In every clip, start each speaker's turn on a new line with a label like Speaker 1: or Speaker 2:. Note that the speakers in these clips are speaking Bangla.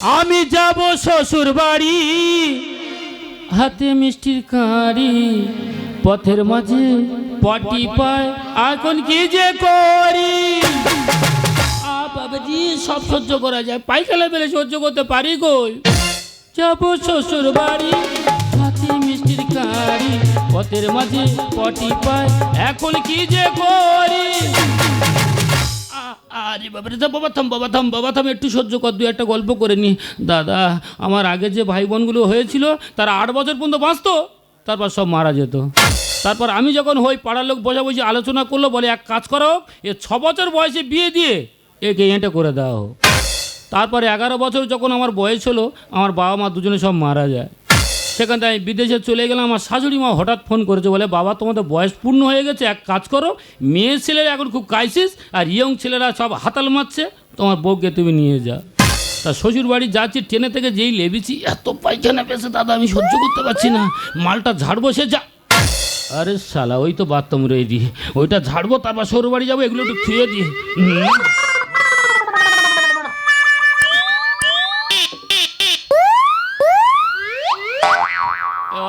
Speaker 1: আমি যাব শ্বশুর বাড়ি হাতে মিষ্টির কাঁড়ি পথের মাঝে পটি পায়। এখন কি যে করি? বাবাজি সব সহ্য করা যায়। পাইখানা পেলে সহ্য করতে পারি কই? যাব শ্বশুর বাড়ি হাতে মিষ্টির কাঁড়ি পথের মাঝে পটি পায়। এখন কি যে করি? আরে বাবা রে বাবা, থাম বাবা থাম বাবা, থাম, একটু সহ্য কর দু একটা গল্প করে নি। দাদা, আমার আগে যে ভাই বোনগুলো হয়েছিল, তারা আট বছর পর্যন্ত বাঁচতো, তারপর সব মারা যেত। তারপর আমি যখন হই পাড়ার লোক বসে আলোচনা করল, বলে, এক কাজ করো, এ ছ বছর বয়সে বিয়ে দিয়ে একে এঁটে করে দেওয়া হোক তারপরে এগারো বছর যখন আমার বয়স হলো, আমার বাবা মা দুজনে সব মারা যায়। সেখান থেকে আমি বিদেশে চলে গেলাম, আমার শাশুড়ি মা হঠাৎ ফোন করেছে, বলে, বাবা, তোমাদের বয়স পূর্ণ হয়ে গেছে, এক কাজ করো, মেয়ে ছেলেরা এখন খুব ক্রাইসিস আর ইয়ং ছেলেরা সব হাতাল মারছে, তোমার বউকে তুমি নিয়ে যাও। তা শ্বশুর বাড়ি যাচ্ছি, ট্রেনে থেকে যেই লেবেছি, এত পায়খানা পেয়েছে দাদা, আমি সহ্য করতে পারছি না, মালটা ঝাড়বো সে যা। আরে শালা, ওই তো বাথরুম রেডি ওইটা ঝাড়বো, তারপর শ্বশুর বাড়ি যাব, এগুলো একটু থুয়ে দিয়ে।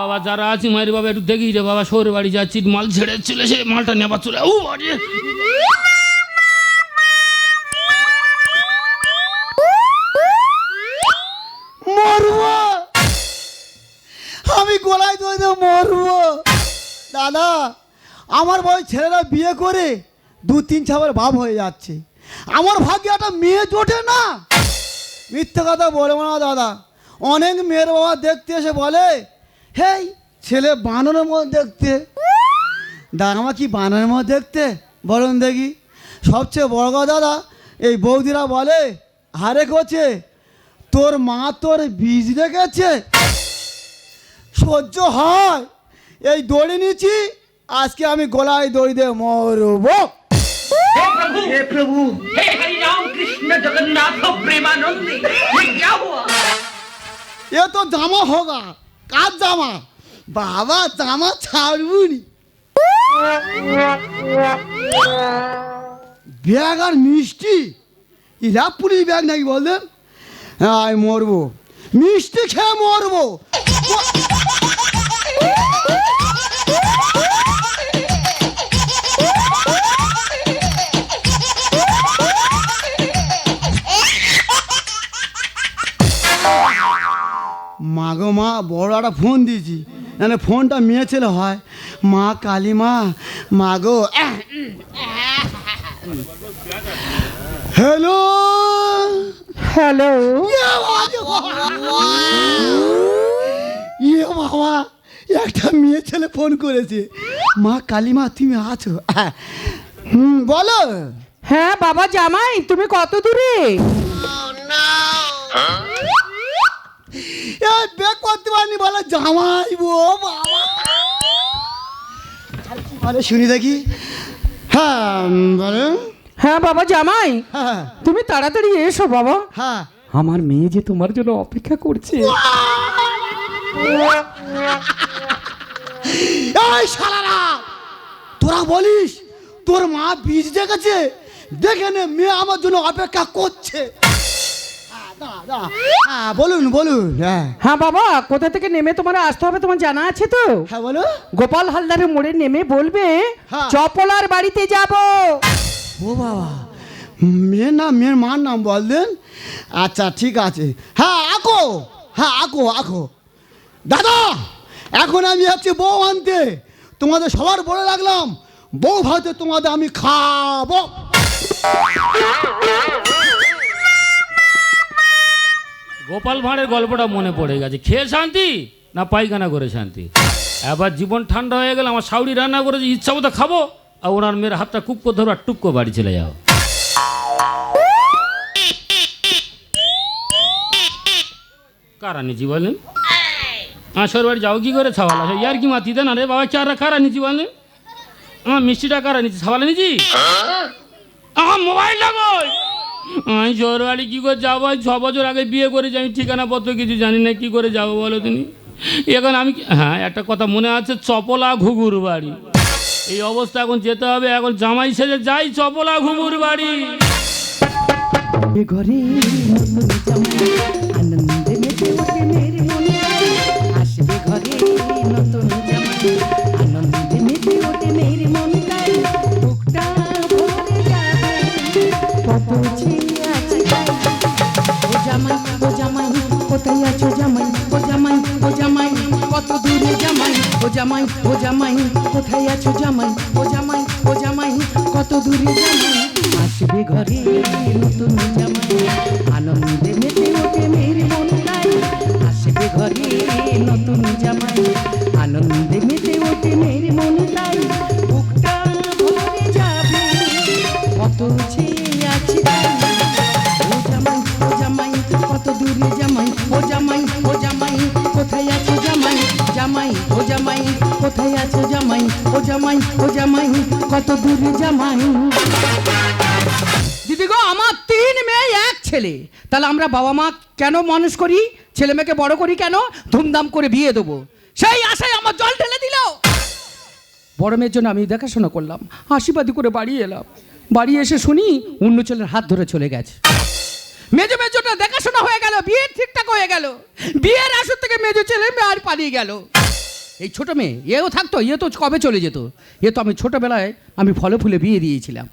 Speaker 1: বাবা, যারা আছি, মায়ের বাবা, একটু দেখি রে বাবা শহরে বাড়ি যাচ্ছি, মাল ছেড়ে চলে সে মালটা নেবার চলে ও আরে।
Speaker 2: মরবো। আমি গলায় দই মরবো। দাদা, আমার বই ছেলেরা বিয়ে করে দু তিন ছাবার ভাব হয়ে যাচ্ছে। আমার ভাগ্যে একটা মেয়ে জোটে না। মিথ্যে কথা বলব না, দাদা। অনেক মেয়ের বাবা দেখতে এসে বলে হেই ছেলে বানরের মতো দেখতে। দাদামা কি বানরের মতো দেখতে? বলুন দেখি। সবচেয়ে বড় দাদা এই বৌদিরা বলে হারে কোচে তোর মা তোর বীজ রেখেছে। সহ্য হয়। এই দড়ি নিচ্ছি আজকে আমি গলায় দড়ি দিয়ে মরব।
Speaker 3: প্রভু
Speaker 2: এ তো জামা হোগা। কার জামা? বাবা, জামা ছাড়বুনি। ব্যাগ আর মিষ্টি? ইরা পুলিশ ব্যাগ নাকি বলতেন আমি মরবো। মিষ্টি খেয়ে মরবো। মা গো মা বড় একটা ফোন দিয়েছি। মানে ফোনটা মেয়ে ছেলে হয়। মা কালী মা মা গো হ্যালো
Speaker 4: হ্যালো
Speaker 2: ইয়ে বাবা একটা মেয়ে ছেলে ফোন করেছে। মা কালিমা তুমি আছো? হ্যাঁ। হুম বলো।
Speaker 4: হ্যাঁ বাবা জামাই তুমি কত দূরে?
Speaker 2: এই বেক করতে পারিনি বলো জামাই বো বাবা। আরে শুনি দেখি। হ্যাঁ বলো।
Speaker 4: হ্যাঁ বাবা জামাই।
Speaker 2: হ্যাঁ।
Speaker 4: তুমি তাড়াতাড়ি এসো বাবা।
Speaker 2: হ্যাঁ।
Speaker 4: আমার মেয়ে যে তোমার জন্য অপেক্ষা করছে।
Speaker 2: এই শালারা তোরা বলিস তোর মা বীজ দেখেছে? দেখে নে মেয়ে আমার জন্য অপেক্ষা করছে। বলুন বলুন হ্যাঁ।
Speaker 4: হ্যাঁ বাবা কোথা থেকে নেমে তোমার আসতে হবে তোমার জানা আছে তো?
Speaker 2: হ্যাঁ বলো।
Speaker 4: গোপাল হালদারের মোড়ে নেমে বলবে
Speaker 2: হ্যাঁ।
Speaker 4: চপলার বাড়িতে যাব।
Speaker 2: ও বাবা মেয়ের নাম মেয়ের মার নাম বললেন আচ্ছা ঠিক আছে। হ্যাঁ আকো। হ্যাঁ আকো আকো। দাদা এখন আমি যাচ্ছি বউ আনতে। তোমাদের সবার বলে রাখলাম বউ ভাতে তোমাদের আমি খাব।
Speaker 1: গোপাল ভাঁড়ের গল্পটা মনে পড়ে গেছে। খেয়ে শান্তি না পায়খানা করে শান্তি? এবার জীবন ঠান্ডা হয়ে গেলে আমার সাউরি রান্না করেছে ইচ্ছা মতো খাব আর ওনার মেয়ের হাতটা কুপ্পো ধরো আর টুক্কো বাড়ি চলে যাও। কারা নিচি বলেন? আসর বাড়ি যাও কি করে ছাওয়ালা? ইয়ার কি মাতি দেন আরে বাবা চারা কারা নিচি বলেন? আমার মিষ্টিটা কারা নিচি ছাওয়ালা নিচি আমার মোবাইলটা কই? আমি জ্বর বাড়ি কী করে যাব? ছ বছর আগে বিয়ে করেছি, আমি ঠিকানা পত্র কিছু জানি না, কী করে যাব বলো তুমি? এখন আমি হ্যাঁ একটা কথা মনে আছে, চপলা ঘুঘুর বাড়ি। এই অবস্থা এখন যেতে হবে, এখন জামাই সেজে যাই চপলা ঘুঘুর বাড়ি।
Speaker 4: ঘরে জামাই, ও জামাই, কোথায় আছো জামাই? ও জামাই ও জামাই, কত দূরে জামাই? আসবে ঘরে নতুন জামাই, আনন্দে মেতে আমরা বাবা মা কেন মানুষ করি? ছেলে মেয়েকে বড় করি কেন? ধুমধাম করে বিয়ে দেবো। সেই আশায় আমার জল ঢেলে দিল। বড় মেয়ের জন্য আমি দেখাশোনা করলাম হাসিবাদি করে বাড়ি এলাম। বাড়ি এসে শুনি অন্য ছেলের হাত ধরে চলে গেছে। মেজো মেয়ের জন্য দেখাশোনা হয়ে গেল, বিয়ে ঠিকঠাক হয়ে গেল। বিয়ের আসর থেকে মেজো ছেলে মেয়ে আর পালিয়ে গেল। এই ছোট মেয়ে, এও থাকতো, এ তো কবে চলে যেত? এ তো আমি ছোটবেলায় আমি ফলে ফুলে বিয়ে দিয়েছিলাম।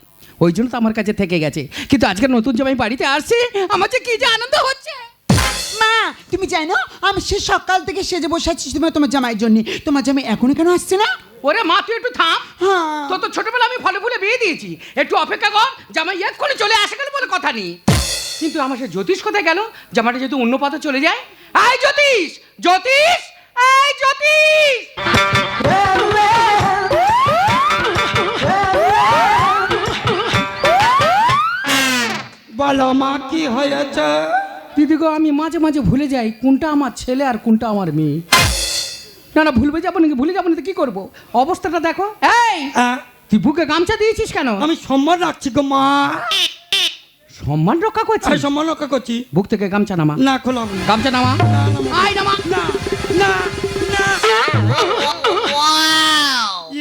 Speaker 4: ওই জন্য তো আমার কাছে থেকে গেছে। কিন্তু আজকে নতুন জামাই বাড়িতে আসছে আমার যে কি যে আনন্দ হচ্ছে।
Speaker 5: মা তুমি জানো আমি সে সকাল থেকে সেজে বসে আছি তোমার তোমার জামাইয়ের জন্য। তোমার জামাই এখনও কেন আসছে না?
Speaker 4: ওরে মা তুই একটু থাম।
Speaker 5: হ্যাঁ।
Speaker 4: তো তো ছোটবেলা আমি ফলে ফুলে বিয়ে দিয়েছি। একটু অপেক্ষা কর জামাই এক্ষুনি চলে আসে গেল বলে কথা নেই। কিন্তু আমার সে জ্যোতিষ কোথায় গেল? জামাটা যেহেতু অন্য পথে চলে যায়। আয় জ্যোতিষ জ্যোতিষ আয় জ্যোতিষ।
Speaker 6: বলো মা কি হয়েছে?
Speaker 4: দিদি গো আমি মাঝে মাঝে ভুলে যাই কোনটা আমার ছেলে আর কোনটা আমার মেয়ে। না না ভুলবে যাব নাকি? ভুলে যাব না তো কি করব? অবস্থাটা দেখো। এই তুই বুকে গামছা দিয়েছিস কেন?
Speaker 6: আমি সম্মান রাখছি গো মা।
Speaker 4: সম্মান রক্ষা
Speaker 6: আমি সম্মান রক্ষা করছি।
Speaker 4: বুক থেকে গামছা নামা।
Speaker 6: না খোলা
Speaker 4: গামছা নামা। আয় নামা।
Speaker 6: না না না।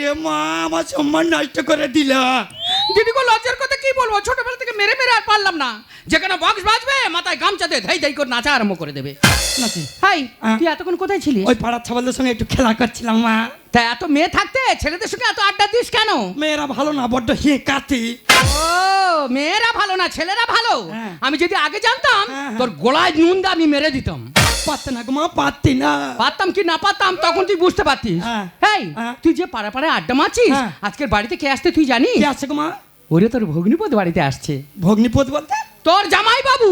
Speaker 6: এ মা আমার সম্মান নষ্ট করে দিল।
Speaker 4: দিদি গো লজ্জার কথা কি বলব? ছোটবেলা থেকে মেরে মেরে আর পারলাম না। যেখানে বক্স বাজবে মাথায় গামছা দিয়ে ধাই ধাই করে নাচা আরম্ভ করে দেবে।
Speaker 6: নাকি
Speaker 4: হাই
Speaker 6: হ্যাঁ।
Speaker 4: তুই এতক্ষণ কোথায় ছিলিস?
Speaker 6: ওই পাড়ার ছাবালদের সঙ্গে একটু খেলা করছিলাম মা।
Speaker 4: তা এত মেয়ে থাকতে ছেলেদের সঙ্গে এত আড্ডা দিস কেন?
Speaker 6: মেয়েরা ভালো না বড্ড হিয়ে কাতি
Speaker 4: ও মেয়েরা ভালো না ছেলেরা ভালো।
Speaker 6: হ্যাঁ।
Speaker 4: আমি যদি আগে জানতাম
Speaker 6: হ্যাঁ।
Speaker 4: তোর গোলায় নুন দিয়ে আমি মেরে দিতাম।
Speaker 6: পারতে না মা পারতি না।
Speaker 4: পারতাম কি না পারতাম তখন তুই বুঝতে পারতিস।
Speaker 6: হ্যাঁ। হ্যাঁ।
Speaker 4: তুই যে পাড়া পাড়ায় আড্ডা মারছিস
Speaker 6: হ্যাঁ।
Speaker 4: আজকের বাড়িতে কে আসতে তুই জানিস?
Speaker 6: কে আসছে মা?
Speaker 4: ওরে তোর ভগ্নিপদ বাড়িতে আসছে।
Speaker 6: ভগ্নিপদ বলতে?
Speaker 4: তোর জামাই বাবু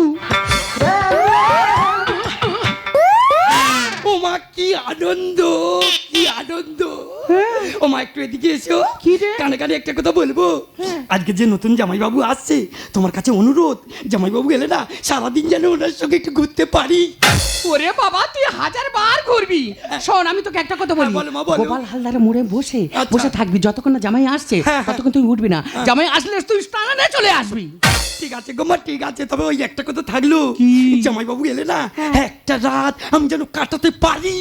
Speaker 6: ও মা কি আনন্দ কি আনন্দ। ও মা একটু এদিকে এসো। কানে কানে একটা কথা বলব। আজকে যে নতুন জামাইবাবু আসছে তোমার কাছে অনুরোধ জামাইবাবু এলে না সারাদিন যেন ওনার সঙ্গে একটু ঘুরতে পারি।
Speaker 4: ওরে বাবা তুই হাজার বার ঘুরবি। শোন আমি তোকে একটা কথা বলি
Speaker 6: হ্যাঁ।
Speaker 4: গোপাল হালদারে মোড়ে বসে
Speaker 6: আচ্ছা।
Speaker 4: বসে থাকবি। যতক্ষণ না জামাই আসছে
Speaker 6: হ্যাঁ, হ্যাঁ।
Speaker 4: ততক্ষণ তুই উঠবি না। জামাই আসলে তুই স্নানে চলে আসবি।
Speaker 6: ঠিক আছে গো মা ঠিক আছে তবে ওই একটা কথা থাকল।
Speaker 4: কি?
Speaker 6: জামাইবাবু এলে না একটা রাত আমি যেন কাটাতে পারি।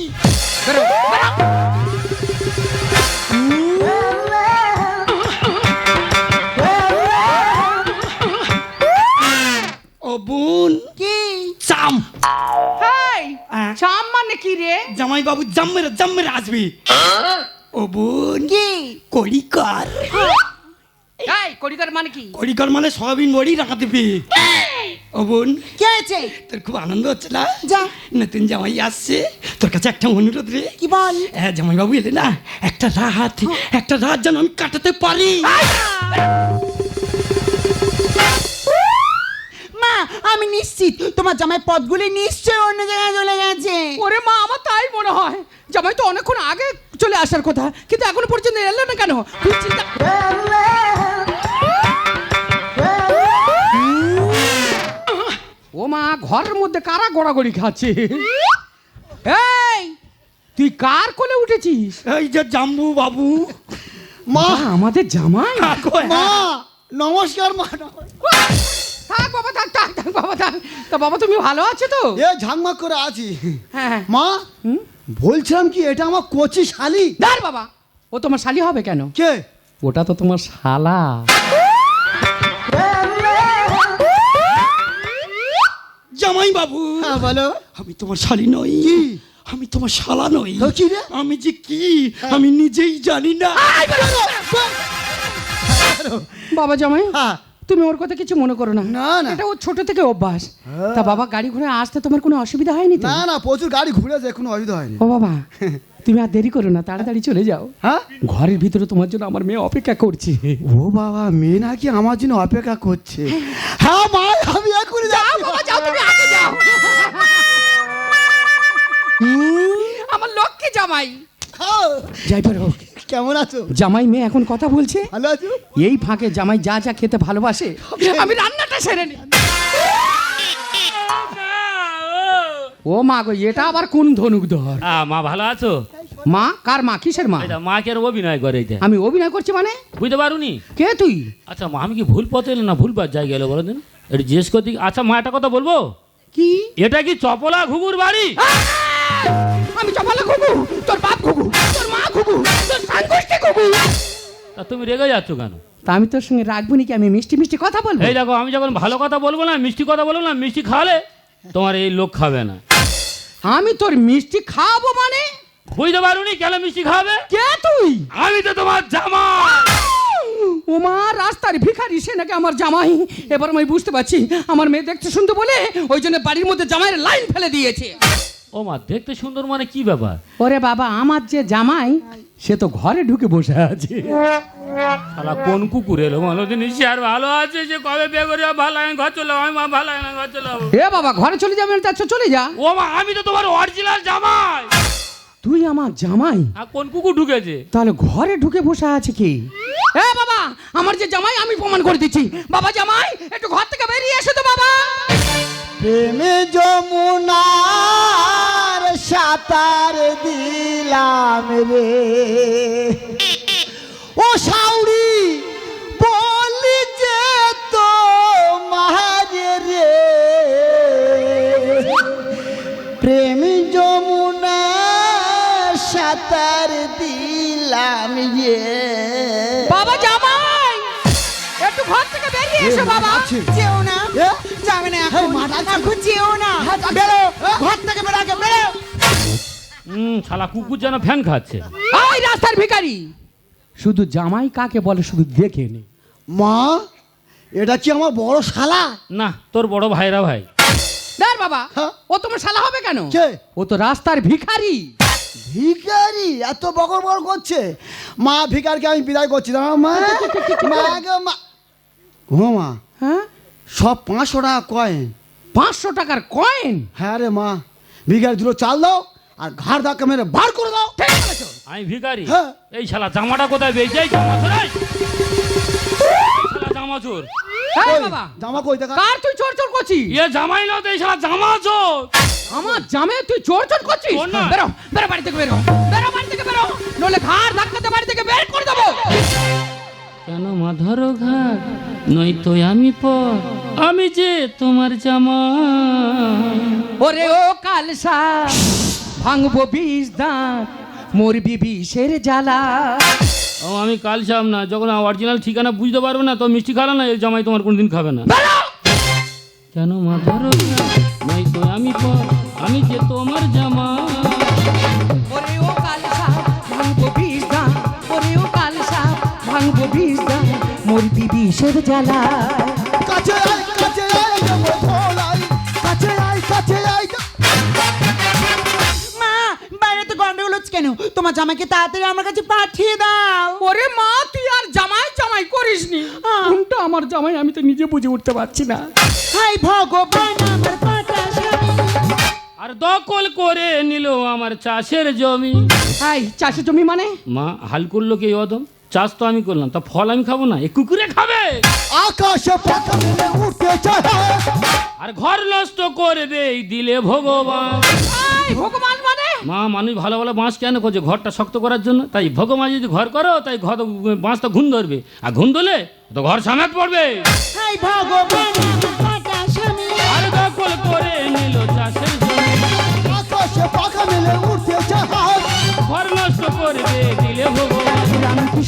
Speaker 6: ও বোন
Speaker 5: কি?
Speaker 6: চাম।
Speaker 4: হেই,
Speaker 6: হ্যাঁ।
Speaker 4: চাম মানে কি রে?
Speaker 6: জামাইবাবু জাম্মের জাম্মের আসবি। ও বোন
Speaker 5: কি?
Speaker 6: কড়িকার।
Speaker 4: এই কড়িকার মানে কি?
Speaker 6: কড়িকার মানে সয়াবিন বড়ি রাখা দিবি ও বোন
Speaker 5: কে আছে
Speaker 6: তোর খুব আনন্দ হচ্ছে না?
Speaker 5: যা।
Speaker 6: নতুন জামাই আসছে। তোর কাছে একটা অনুরোধ রে।
Speaker 5: কি বল?
Speaker 6: হ্যাঁ এলে না একটা রাত একটা রাত যেন আমি কাটাতে পারি।
Speaker 5: মা আমি নিশ্চিত তোমার জামাই পদগুলি নিশ্চয় অন্য জায়গায় চলে গেছে।
Speaker 4: ওরে মা আমার তাই মনে হয়। জামাই তো অনেকক্ষণ আগে চলে আসার কথা কিন্তু এখনও পর্যন্ত এলো না কেন? তুই চিন্তা মা ঘরের মধ্যে কারা গড়াগড়ি খাচ্ছে? এই তুই কার কোলে উঠেছিস?
Speaker 6: এই যে জাম্বু বাবু।
Speaker 2: মা
Speaker 4: আমাদের জামাই?
Speaker 2: মা
Speaker 6: হ্যাঁ।
Speaker 2: নমস্কার মা
Speaker 4: থাক বাবা থাক থাক থাক বাবা থাক। তা বাবা তুমি ভালো আছো তো?
Speaker 2: এ ঝাংমাক করে আছি।
Speaker 4: হ্যাঁ
Speaker 2: মা বলছিলাম কি এটা আমার কচি শালি।
Speaker 4: দাঁড় বাবা ও তোমার শালি হবে কেন?
Speaker 2: কে?
Speaker 4: ওটা তো তোমার শালা।
Speaker 6: জামাই বাবু
Speaker 2: হ্যাঁ বলো।
Speaker 6: আমি তোমার শালি নই।
Speaker 2: কি?
Speaker 6: আমি তোমার শালা নই।
Speaker 2: তো কি রে?
Speaker 6: আমি যে কি? আমি নিজেই জানি না।
Speaker 4: বাবা জামাই
Speaker 2: হ্যাঁ।
Speaker 4: তুমি ওর কথা কিছু মনে করো না।
Speaker 2: না, না।
Speaker 4: এটা ও ছোট থেকে অভ্যাস। তা বাবা গাড়ি ঘোড়া আসতে তোমার কোনো অসুবিধা হয়নি তো?
Speaker 2: না না প্রচুর গাড়ি ঘুরেছে কোনো অসুবিধা হয়নি।
Speaker 4: ও বাবা তুমি আর দেরি করো না তাড়াতাড়ি চলে যাও।
Speaker 2: হ্যাঁ?
Speaker 4: ঘরের ভিতরে তোমার জন্য আমার মেয়ে অপেক্ষা করছে।
Speaker 2: ও বাবা মেয়ে নাকি আমার জন্য অপেক্ষা করছে। হ্যাঁ। মা আমি এখনই যাও বাবা যাও তুমি
Speaker 4: আমার লক্ষ্যে জামাই।
Speaker 2: হ্যাঁ।
Speaker 4: যাই পারো
Speaker 2: কেমন আছো?
Speaker 4: জামাই মেয়ে এখন কথা বলছে?
Speaker 2: ভালো আছো?
Speaker 4: এই ফাঁকে জামাই যা যা খেতে ভালোবাসে। আমি রান্নাটা সেরে নি। ও মা গো এটা আবার কোন ধনুক ধর
Speaker 1: আ, মা ভালো আছো?
Speaker 4: মা? কার মা? কিসের মা?
Speaker 1: এটা মা কে আর অভিনয় করে এটা?
Speaker 4: আমি অভিনয় করছি মানে?
Speaker 1: বুঝতে পারুনি?
Speaker 4: কে তুই?
Speaker 1: আচ্ছা মা আমি কি ভুল পথে এলাম না? ভুল পথ জায়গায় এলো বলো দিন এটা জিজ্ঞেস করতে আচ্ছা মা একটা কথা বলব?
Speaker 4: কি?
Speaker 1: এটা কি চপলা ঘুঘুর বাড়ি?
Speaker 4: আমি চপালা ঘুঘু তোর বাপ ঘুঘু তোর মা ঘুঘু তোর সাংগোষ্ঠী ঘুঘু।
Speaker 1: তা তুমি রেগে যাচ্ছ কেন?
Speaker 4: তা আমি তোর সঙ্গে রাখব নাকি? আমি মিষ্টি মিষ্টি কথা বলব?
Speaker 1: এই দেখো আমি যখন ভালো কথা বলব না মিষ্টি কথা বলব না মিষ্টি খাওয়ালে তোমার এই লোক খাবে না।
Speaker 4: আমি তোর মিষ্টি খাব মানে?
Speaker 1: বুঝতে পারুনি কেন মিষ্টি খাবে?
Speaker 4: কে তুই?
Speaker 1: আমি তো তোমার জামা
Speaker 4: ওমা রাস্তার ভিখারি সে নাকি আমার জামাই। এবার আমি বুঝতে পারছি আমার মেয়ে দেখতে শুনতে বলে ওই জন্য বাড়ির মধ্যে জামাইয়ের লাইন ফেলে দিয়েছে।
Speaker 1: ও মা দেখতে সুন্দর মানে কি ব্যাপার?
Speaker 4: ওরে বাবা আমার যে জামাই সে তো ঘরে ঢুকে বসে আছে।
Speaker 1: শালা কোন কুকুর এলো? মনে জিনিস আর ভালো আছে যে কবে বিয়ে করে? ভালো লাগে ঘর চলে আমি মা ভালো না ঘর চলে
Speaker 4: এ বাবা ঘরে চলে যাবে না তো চলে যা।
Speaker 1: ও মা আমি তো তোমার অরিজিনাল জামাই।
Speaker 4: তুই আমার জামাই?
Speaker 1: আর কোন কুকুর ঢুকেছে?
Speaker 4: তাহলে ঘরে ঢুকে বসে আছে কি? এ বাবা আমার যে জামাই আমি প্রমাণ করে দিচ্ছি। বাবা জামাই একটু ঘর থেকে বেরিয়ে এসো তো বাবা।
Speaker 2: প্রেমে যমুনার সাঁতার দিলাম রে ও সাউরি বলি যে তো মারে রে প্রেম যমুনার সাঁতার দিলাম ইয়ে
Speaker 4: বাবা জামাই একটু ঘর থেকে বেরিয়ে এসো বাবা।
Speaker 5: যেও না? যাবে না এখন।
Speaker 2: হ্যাঁ, মা ডাকছে।
Speaker 5: এখন যেও না।
Speaker 2: হ্যাঁ।
Speaker 5: বেরো।
Speaker 2: হ্যাঁ?
Speaker 5: ঘর থেকে বেরো আগে বেরো।
Speaker 1: হুম শালা কুকুর যেন ফ্যান খাচ্ছে।
Speaker 4: ওই রাস্তার ভিখারি। শুধু জামাই কাকে বলে শুধু দেখে নে।
Speaker 2: মা এটা কি আমার বড় শালা?
Speaker 1: না তোর বড় ভাইরা ভাই।
Speaker 4: দেখ বাবা
Speaker 2: হ্যাঁ?
Speaker 4: ও তোমার শালা হবে কেন?
Speaker 2: কে?
Speaker 4: ও তো রাস্তার ভিখারি।
Speaker 2: ভিখারি? এত বকর বকর করছে। মা ভিখারকে আমি বিদায় করছি। মা। মা গো মা। ও মা।
Speaker 4: হ্যাঁ?
Speaker 2: সব পাঁচশো টাকা কয়েন।
Speaker 4: পাঁচশো টাকার কয়েন?
Speaker 2: হ্যাঁ রে মা ভিখারি দুটো চাল দাও আর ঘাড় ধাক্কা মেরে বার করে দাও।
Speaker 4: ঠিক বলেছ।
Speaker 1: আমি ভিখারি।
Speaker 2: হ্যাঁ।
Speaker 1: এই শালা জামাটা কোথায় এই জামা চোর জামা
Speaker 2: কই?
Speaker 4: বাবা।
Speaker 2: জামা দেখা?
Speaker 4: কার তুই চোর চোর করছিস?
Speaker 1: ইয়ে জামাই না তো এই শালা জামা চোর
Speaker 4: আমার জামে তুই চোর চোর করছিস। বেরো বেরো বাড়ি থেকে বেরো। বেরো বাড়ি থেকে বেরো। নলে ঘাড় ধাক্কাতে বাড়ি থেকে বের করে দেবো।
Speaker 1: কেন মাধরো ঘাট নই তো আমি পর আমি যে তোমার জামা।
Speaker 4: ওরে ও কালসা ভাঙবো বিষ দাঁত মরবি বিষের জ্বালা।
Speaker 1: ও আমি কাল সাম না যখন অরিজিনাল ঠিকানা বুঝতে পারবে না তো মিষ্টি খাবে না এই জামাই তোমার কোনদিন খাবে না। কেন মাধরো ধরো নই তো আমি পর আমি যে তোমার জামা।
Speaker 4: বিষের জ্বালা
Speaker 2: কাছে আয় কাছে আয় ধোলাই কাছে আয় কাছে আয়
Speaker 5: মা বাইরে তো গন্ডগোল হচ্ছে কেন? তোমার জামাইকে তাড়াতাড়ি আমার কাছে পাঠিয়ে দাও।
Speaker 4: ওরে মা তুই আর জামাই জামাই করিসনি। কোনটা আমার জামাই আমি তো নিজে বুঝে উঠতে পারছি না।
Speaker 5: হাই ভগবান আমার পাটা
Speaker 1: আর দখল করে নিল আমার চাষের জমি।
Speaker 4: হাই চাষের জমি মানে?
Speaker 1: মা হাল করল কে অদম চাষ তো আমি করলাম তা ফল আমি খাব না? এ কুকুরে খাবে?
Speaker 2: আকাশে পাখা উঠতে
Speaker 1: আর ঘর নষ্ট করবে এই দিলে ভগবান।
Speaker 4: ভগবান মানে?
Speaker 1: মা মানুষ ভালো ভালো বাঁশ কেন করছে ঘরটা শক্ত করার জন্য। তাই ভগবান যদি ঘর করো তাই ঘর বাঁশটা তো ঘুম ধরবে। আর ঘুম ধরলে তো ঘর সামেত পড়বে। আর দখল করে নিল চাষের জমি। ঘর নষ্ট করবে দিলে ভগবান।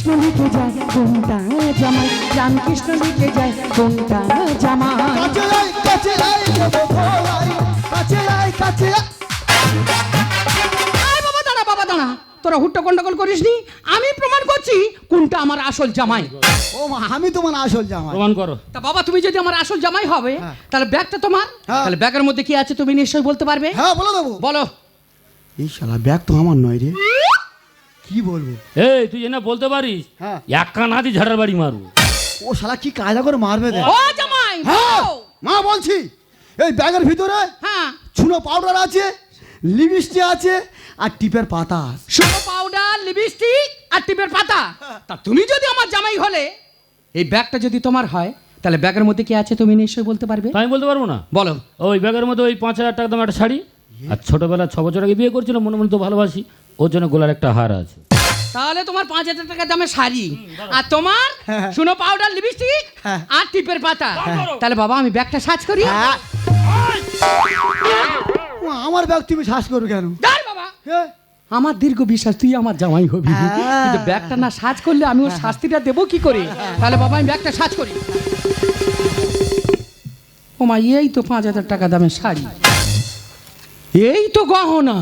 Speaker 4: রামকৃষ্ণ লিখে যায় কোনটা জামাই? রামকৃষ্ণ লিখে যায় কোনটা জামাই?
Speaker 2: কাছে আয় কাছে আয় কাছে আয় কাছে আয়
Speaker 4: আয় বাবা দাঁড়া বাবা দাঁড়া। তোরা হুট্টো গন্ডগোল করিসনি? আমি প্রমাণ করছি করছি কোনটা আমার আসল জামাই।
Speaker 2: ও মা আমি তোমার আসল জামাই।
Speaker 1: প্রমাণ করো।
Speaker 4: তা বাবা তুমি যদি আমার আসল জামাই হবে
Speaker 2: হ্যাঁ।
Speaker 4: তাহলে ব্যাগটা তোমার?
Speaker 2: হ্যাঁ।
Speaker 4: তাহলে ব্যাগের মধ্যে কি আছে তুমি নিশ্চয়ই বলতে পারবে?
Speaker 2: হ্যাঁ বলে দেবো।
Speaker 4: বলো।
Speaker 2: এই শালা ব্যাগ তো আমার নয় রে। কি বলব?
Speaker 1: এই তুই যেন বলতে পারিস
Speaker 2: হ্যাঁ।
Speaker 1: এক কানা দিয়ে ঝাড়ার বাড়ি মারবো।
Speaker 2: ও শালা কি কায়দা করে মারবে দেখ।
Speaker 4: ও জামাই
Speaker 2: হ্যাঁ মা বলছি এই ব্যাগের ভিতরে
Speaker 4: হ্যাঁ।
Speaker 2: চুনো পাউডার আছে লিপস্টিক আছে আর টিপের পাতা
Speaker 4: শুকনো পাউডার লিপস্টিক আর টিপের পাতা। তা তুমি যদি আমার জামাই হলে এই ব্যাগটা যদি তোমার হয় তাহলে ব্যাগের মধ্যে কি আছে তুমি নিশ্চয়ই বলতে পারবে?
Speaker 1: আমি বলতে পারব না।
Speaker 4: বলো।
Speaker 1: ওই ব্যাগের মধ্যে ওই পাঁচ হাজার টাকা দাম একটা শাড়ি আর ছোটবেলা ছ বছর আগে বিয়ে করছিল মনে মনে তো ভালোবাসি। ওর জন্য গোলার একটা হার আছে।
Speaker 4: তাহলে তোমার পাঁচ হাজার টাকা দামের শাড়ি। আর তোমার
Speaker 2: হ্যাঁ।
Speaker 4: শুনো পাউডার লিপস্টিক
Speaker 2: হ্যাঁ।
Speaker 4: আর টিপের পাতা। তাহলে বাবা আমি ব্যাগটা সার্চ করি।
Speaker 2: হ্যাঁ। আমার ব্যাগ তুমি শ্বাস করো কেন?
Speaker 4: বাবা।
Speaker 2: হ্যাঁ।
Speaker 4: আমার দীর্ঘ বিশ্বাস তুই আমার জামাই হবি।
Speaker 2: হ্যাঁ।
Speaker 4: কিন্তু ব্যাগটা না সাজ করলে আমি ওর শাস্তিটা দেবো কি করে? তাহলে বাবা আমি ব্যাগটা সাজ করি। ও মা এই তো পাঁচ হাজার টাকা দামের শাড়ি। এই তো গহনা।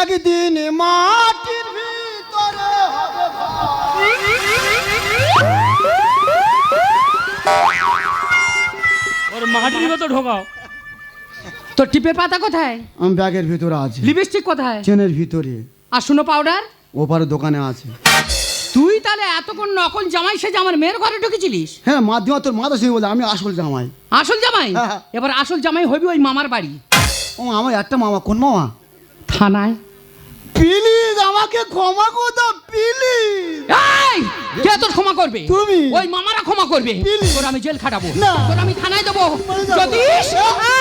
Speaker 2: একদিন মাটির ভিতরে হবে
Speaker 1: ওর মাটির মতো ঢোকাও।
Speaker 4: তো টিপের পাতা কোথায়?
Speaker 2: আমি ব্যাগের ভিতরে আছে।
Speaker 4: লিপস্টিক কোথায়?
Speaker 2: চেনের ভিতরে।
Speaker 4: আর শুনো পাউডার?
Speaker 2: ওপারে দোকানে আছে।
Speaker 4: তুই তাহলে এতক্ষণ নকল জামাই সেজে আমার মেয়ের ঘরে ঢুকেছিলিস?
Speaker 2: হ্যাঁ মাধ্যমে তোর মাথা সঙ্গে বলে আমি আসল জামাই।
Speaker 4: আসল জামাই?
Speaker 2: হ্যাঁ।
Speaker 4: এবার আসল জামাই হবি ওই মামার বাড়ি।
Speaker 2: ও আমার একটা মামা কোন মামা?
Speaker 4: থানায়।
Speaker 2: প্লিজ আমাকে ক্ষমা করে দাও প্লিজ।
Speaker 4: এই কে তোর ক্ষমা করবে?
Speaker 2: তুমি।
Speaker 4: ওই মামারা ক্ষমা করবে. তোর আমি জেল খাটাবো। তোর আমি থানায় দেবো। যতীশ!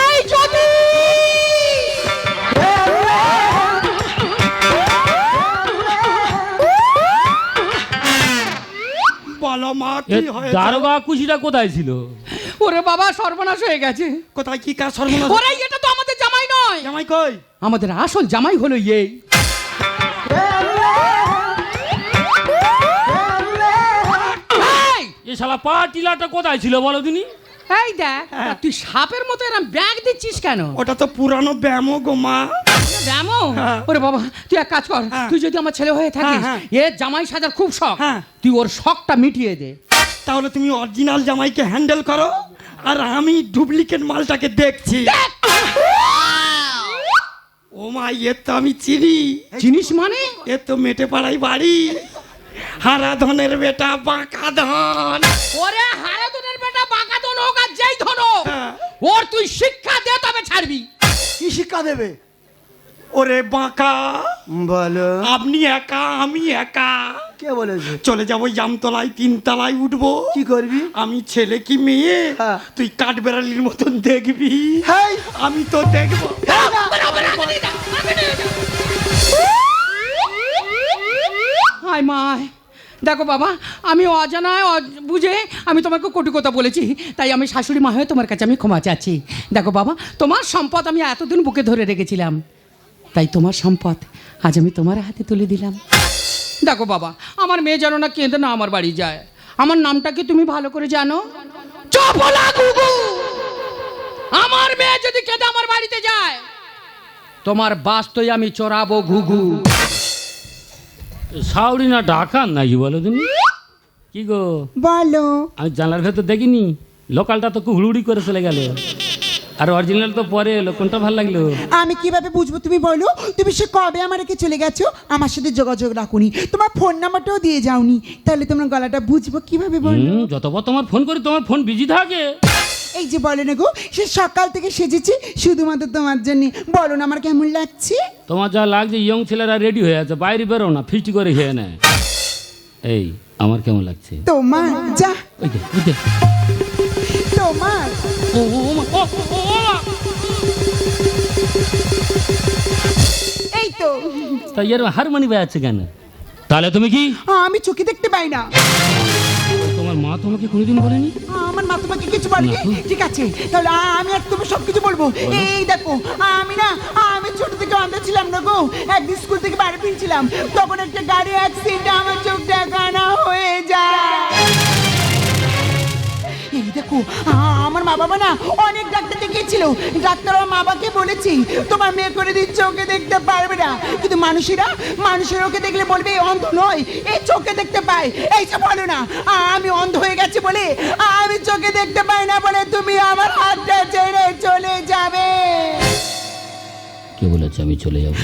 Speaker 4: এই যতীশ!
Speaker 1: দারোগা কুশিটা কোথায় ছিল?
Speaker 4: ওরে বাবা সর্বনাশ হয়ে গেছে।
Speaker 6: কোথায় কি কাজ সর্বনাশ?
Speaker 4: ওরে এটা জামাই।
Speaker 6: জামাই কই?
Speaker 4: আমাদের আসল জামাই হলো এই। এই,
Speaker 1: এ শালা পা টিলাটা কোথায় ছিল বলো তিনি
Speaker 4: এই দেখ। তুই সাপের মতো এরম ব্যাগ দিচ্ছিস কেন?
Speaker 6: ওটা তো পুরানো ব্যামো গো মা।
Speaker 4: ব্যামো? ওরে বাবা তুই এক কাজ কর
Speaker 6: হ্যাঁ।
Speaker 4: তুই যদি আমার ছেলে হয়ে থাকিস
Speaker 6: হ্যাঁ,
Speaker 4: এ জামাই সাজার খুব শখ।
Speaker 6: হ্যাঁ।
Speaker 4: তুই ওর শখটা মিটিয়ে দে।
Speaker 6: তাহলে তুমি অরিজিনাল জামাইকে হ্যান্ডেল করো আর আমি ডুপ্লিকেট মালটাকে দেখছি। ও মা এ তো আমি চিনি।
Speaker 4: জিনিস মানে?
Speaker 6: এ তো মেটে পাড়াই বাড়ি। হারা ধনের বেটা বাঁকা ধন।
Speaker 4: ওরে হারাদনের বেটা বাঁকা ধন হোক আর যেই ধন
Speaker 6: হ্যাঁ।
Speaker 4: ওর তুই শিক্ষা দে তবে ছাড়বি।
Speaker 2: কি শিক্ষা দেবে?
Speaker 6: ওরে বাঁকা।
Speaker 2: বলো।
Speaker 6: আপনি একা আমি একা।
Speaker 2: কে বলেছে?
Speaker 6: চলে যাব জামতলায় তিনতলায় উঠবো।
Speaker 2: কি করবি?
Speaker 6: আমি ছেলে কি মেয়ে?
Speaker 2: হ্যাঁ।
Speaker 6: তুই কাঠবেড়ালির মতন দেখবি? আমি তো দেখব।
Speaker 4: হায় মায় দেখো বাবা আমি অজানায় অজ- বুঝে আমি তোমাকে কটু কথা বলেছি তাই আমি শাশুড়ি মা হয়ে তোমার কাছে আমি ক্ষমা চাচ্ছি। দেখো বাবা তোমার সম্পদ আমি এতদিন বুকে ধরে রেখেছিলাম। তাই তোমার সম্পদ আজ আমি তোমার হাতে তুলে দিলাম। দেখো বাবা আমার মেয়ে যেন না কেঁদে না আমার বাড়ি যায়। আমার নামটা কি তুমি ভালো করে জানো? চপলা গুগু আমার মেয়ে যদি কেঁদে আমার বাড়িতে যায় তোমার বাস্তই আমি চড়াবো ঘুঘু।
Speaker 1: সাউরি না ডাকান নাকি বলো তুমি? কি গো?
Speaker 5: বলো।
Speaker 1: আমি জানলার ভেতর দেখিনি। লোকালটা তো খুব হুড়ুড়ি করে চলে গেল। আর অরিজিনাল তো পরে এলো কোনটা ভালো লাগল
Speaker 5: আমি কীভাবে বুঝব তুমি বলো তুমি সে কবে আমার রেখে চলে গেছো আমার সাথে যোগাযোগ রাখুনি তোমার ফোন নাম্বারটাও দিয়ে যাওনি তাহলে তোমার গলাটা বুঝব কীভাবে বলো
Speaker 1: হুম, যতবার তোমার ফোন করি তোমার ফোন বিজি থাকে
Speaker 5: এই যে বলো না গো সে সকাল থেকে সেজেছি শুধুমাত্র তোমার জন্য বলো না আমার কেমন লাগছে
Speaker 1: তোমার যা লাগছে ইয়ং ছেলেরা রেডি হয়ে আছে বাইরে বেরো না ফিস্টি করে খেয়ে নেয় এই আমার কেমন লাগছে
Speaker 5: তোমার যা
Speaker 1: ওই দে, ওই দে।
Speaker 5: তোমার
Speaker 1: ও, ও, ও, ও, ও, ও।
Speaker 5: এই তো
Speaker 1: তা এর হারমোনি বাজাচ্ছে কেন? তাহলে তুমি কি?
Speaker 5: আমি চোখে দেখতে পাই না।
Speaker 1: তোমার মা তোমাকে কোনোদিন বলেনি?
Speaker 5: আমার মা তোমাকে কিছু বলেনি। ঠিক আছে তাহলে আমি আর তোমার সব কিছু বলব এই দেখো আমি না আমি ছোট থেকে অন্ধ ছিলাম না গো। একদিন স্কুল থেকে বাড়ি ফিরছিলাম। তখন একটা গাড়ি অ্যাক্সিডেন্ট আমার চোখ দেখানো হয়ে যায়। এই দেখো আমার মা বাবা না অনেক ডাক্তার দেখিয়েছিল। ডাক্তার আমার মা বাবাকে বলেছি, তোমার মেয়ে করে দিন চোখে দেখতে পারবে না। কিন্তু মানুষেরা, মানুষের ওকে দেখলে বলবে অন্ধ নয় এই চোখে দেখতে পায়। এই যে বলো না, আমি অন্ধ হয়ে গেছি বলে, আমি চোখে দেখতে পাই না বলে তুমি আমার হাতটা ছেড়ে চলে যাবে।
Speaker 1: কে বলেছে আমি চলে যাব?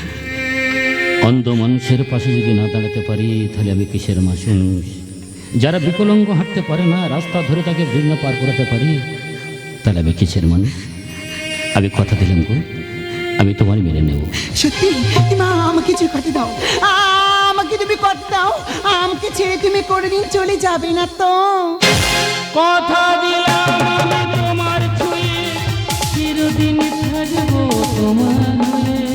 Speaker 1: অন্ধ মানুষের পাশে যদি না দাঁড়াতে পারি, তাহলে আমি কিসের মানুষ যারা বিকলঙ্গ হাঁটতে পারে না রাস্তা ধরে তাকে বৃন্দ পার করাতে পারি তাহলে আমি কিসের মানুষ? আমি কথা দিলাম গো আমি তোমার মেনে নেব।
Speaker 5: সত্যি? মা আমাকে যে কথা দাও। আমাকে তুমি কথা দাও। আমাকে ছেড়ে তুমি কোনোদিন চলে যাবে না তো।
Speaker 1: কথা দিলাম আমি তোমার ছুঁয়ে। চিরদিন থাকব তোমার হয়ে